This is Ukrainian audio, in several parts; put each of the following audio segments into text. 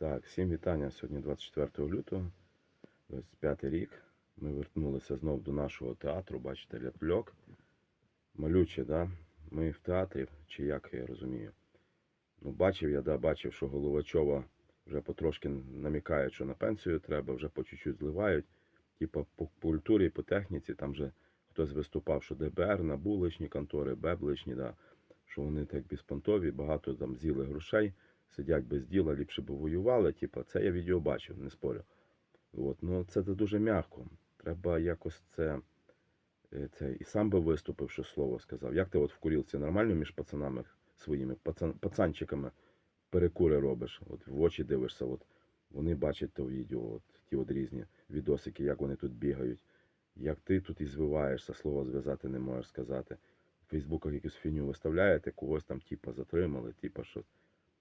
Так, всім вітання. Сьогодні 24 лютого, 25 рік. Ми вернулися знову до нашого театру. Бачите, ляпльок. Малюче, да? Ми в театрі, чи як я розумію. Ну, бачив я, да, бачив, що Головачова вже потрошки намікає, що на пенсію треба, вже по чуть-чуть зливають. Типа по культурі, по техніці, там вже хтось виступав, що ДБР, НАБУ лишні контори, БЕБ лишні, да, що вони так безпонтові, багато там з'їли грошей сидять без діла, ліпше б воювали. Типа, це я відео бачив, не спорю. От, ну це дуже м'яко. Треба якось це, е, це. І сам би виступив, що слово сказав. Як ти от в курілці нормально між пацанами своїми, пацан, пацанчиками перекури робиш, от в очі дивишся, от вони бачать то відео, от ті от різні відосики, як вони тут бігають. Як ти тут і звиваєшся, слово зв'язати не можеш сказати. В Фейсбуках якусь фіню виставляєте, когось там типа затримали, типа що.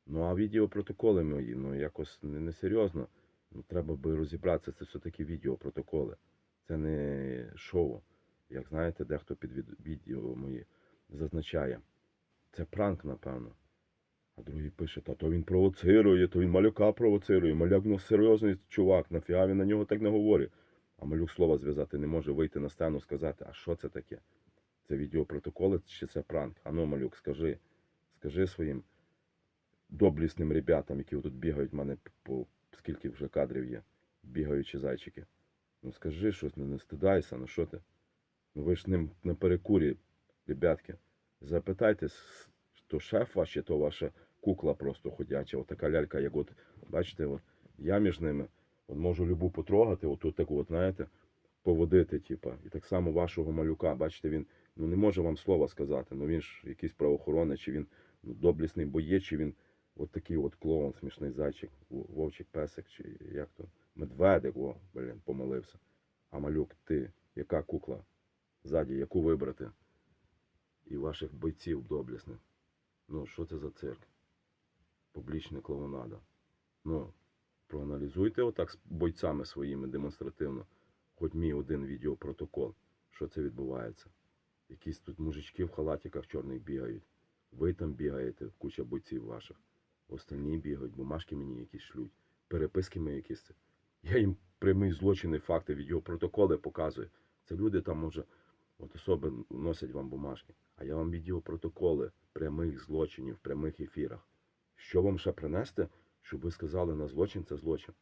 Ну а відеопротоколи мої, ну якось не, не. Ну, треба би розібратися, це все-таки відеопротоколи. Це не шоу. Як знаєте, дехто під відео мої зазначає. Це пранк, напевно. А другий пише, та то він провоцирує, то він малюка провоцирує. Маляк ну серйозний чувак, нафіга він на нього так не говорить. А малюк слова зв'язати не може вийти на сцену сказати, а що це таке? Це відеопротоколи чи це пранк? Ану, малюк, скажи. Скажи своїм доблісним ребятам, які тут бігають в мене по скільки вже кадрів є, бігаючі зайчики. Ну скажи щось, ну не стидайся, ну що ти? Ну ви ж ним на перекурі, ребятки. Запитайте, то шеф ваш, чи то ваша кукла просто ходяча, отака лялька, як от, бачите, от, я між ними от можу любу потрогати, отут так от, знаєте, поводити, типа. І так само вашого малюка, бачите, він ну, не може вам слова сказати. Ну він ж якийсь правоохоронець, чи він ну, доблісний боєць, чи він от такий от клоун, смішний зайчик, в- вовчик песик, чи як то, медведик, о, блін, помилився. А малюк, ти, яка кукла? Ззаді, яку вибрати? І ваших бойців доблісних. Ну, що це за цирк? Публічна клоунада. Ну, проаналізуйте отак з бойцями своїми демонстративно, хоч мій один відеопротокол, що це відбувається. Якісь тут мужички в халатиках чорних бігають. Ви там бігаєте, куча бойців ваших. Остальні бігають, бумажки мені якісь шлють, переписки мої якісь. Я їм прямі злочини, факти, відеопротоколи показую. Це люди там, може, от особи носять вам бумажки. А я вам відеопротоколи прямих злочинів прямих ефірах. Що вам ще принести, щоб ви сказали на злочин це злочин?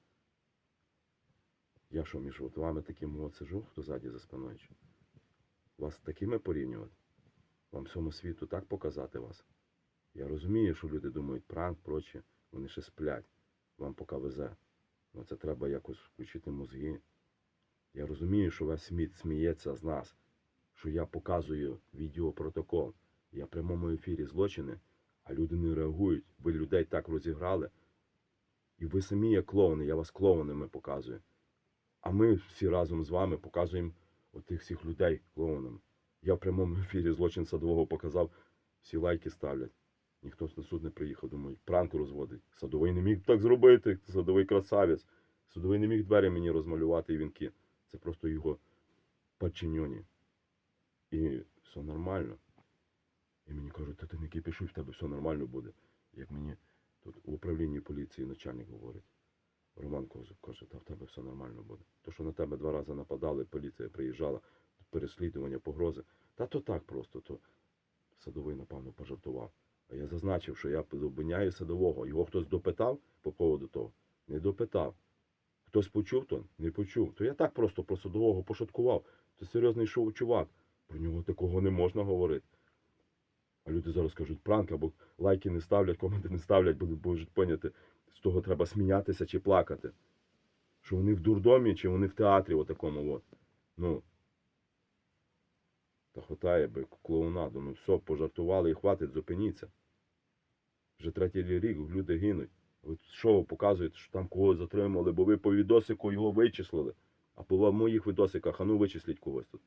Я що між от вами таким от сижу, хто ззаді за спиною? Вас такими порівнювати? Вам всьому світу так показати вас? Я розумію, що люди думають пранк, прочі, вони ще сплять. Вам поки везе. Ну це треба якось включити мозги. Я розумію, що весь світ сміється з нас, що я показую відеопротокол. Я в прямому ефірі злочини, а люди не реагують. Ви людей так розіграли. І ви самі як клоуни, я вас клоунами показую. А ми всі разом з вами показуємо отих всіх людей клоунами. Я в прямому ефірі злочин садового показав, всі лайки ставлять. Ніхто на суд не приїхав, думають, пранк розводить. Садовий не міг так зробити, садовий красавець. Садовий не міг двері мені розмалювати і вінки. Це просто його подчинені. І все нормально. І мені кажуть, та ти не кипішуй, в тебе все нормально буде. Як мені тут в управлінні поліції начальник говорить. Роман Козуб каже, та в тебе все нормально буде. То, що на тебе два рази нападали, поліція приїжджала, переслідування, погрози. Та то так просто, то садовий, напевно, пожартував. Я зазначив, що я зупиняю садового. Його хтось допитав по поводу того? Не допитав. Хтось почув, то не почув. То я так просто про садового пошуткував. Це серйозний шоу чувак. Про нього такого не можна говорити. А люди зараз кажуть пранк, або лайки не ставлять, коменти не ставлять, бо можуть поняти, з того треба сміятися чи плакати. Що вони в дурдомі, чи вони в театрі отакому от. Ну. Та хватає би клоунаду. Ну все, пожартували і хватить, зупиніться. Вже третій рік люди гинуть. Ви що ви показуєте, що там когось затримали, бо ви по відосику його вичислили. А по моїх відосиках, а ну вичисліть когось тут.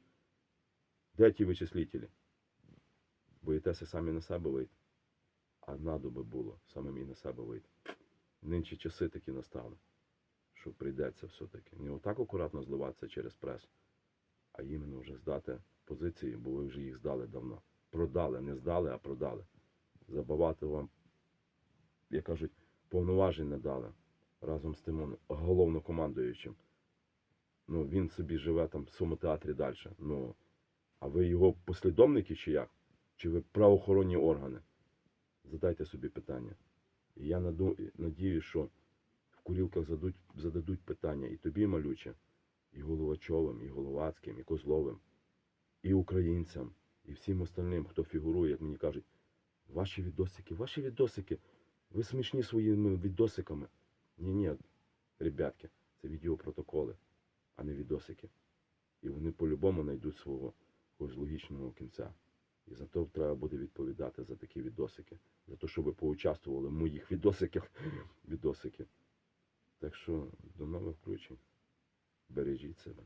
Де ті вичислителі? Боїтеся самі на себе вийти. А надо би було самим і на себе вийти. Нинчі часи такі настали, що прийдеться все-таки. Не отак акуратно зливатися через прес, а іменно вже здати позиції, бо ви вже їх здали давно. Продали, не здали, а продали. Забагато вам, як кажуть, повноважень не дали. разом з тим головнокомандуючим. Ну, він собі живе там в своєму театрі далі. Ну, а ви його послідовники чи як? Чи ви правоохоронні органи? Задайте собі питання. І я надію, що в курілках зададуть, зададуть питання і тобі, малюче, і Головачовим, і Головацьким, і Козловим, і українцям, і всім остальним, хто фігурує, як мені кажуть, ваші відосики, ваші відосики, ви смішні своїми відосиками. Ні-ні, ребятки, це відеопротоколи, а не відосики. І вони по-любому знайдуть свого якогось логічного кінця. І за то треба буде відповідати за такі відосики. За те, що ви поучаствували в моїх відосиках. відосики. Так що до нових включень. Бережіть себе.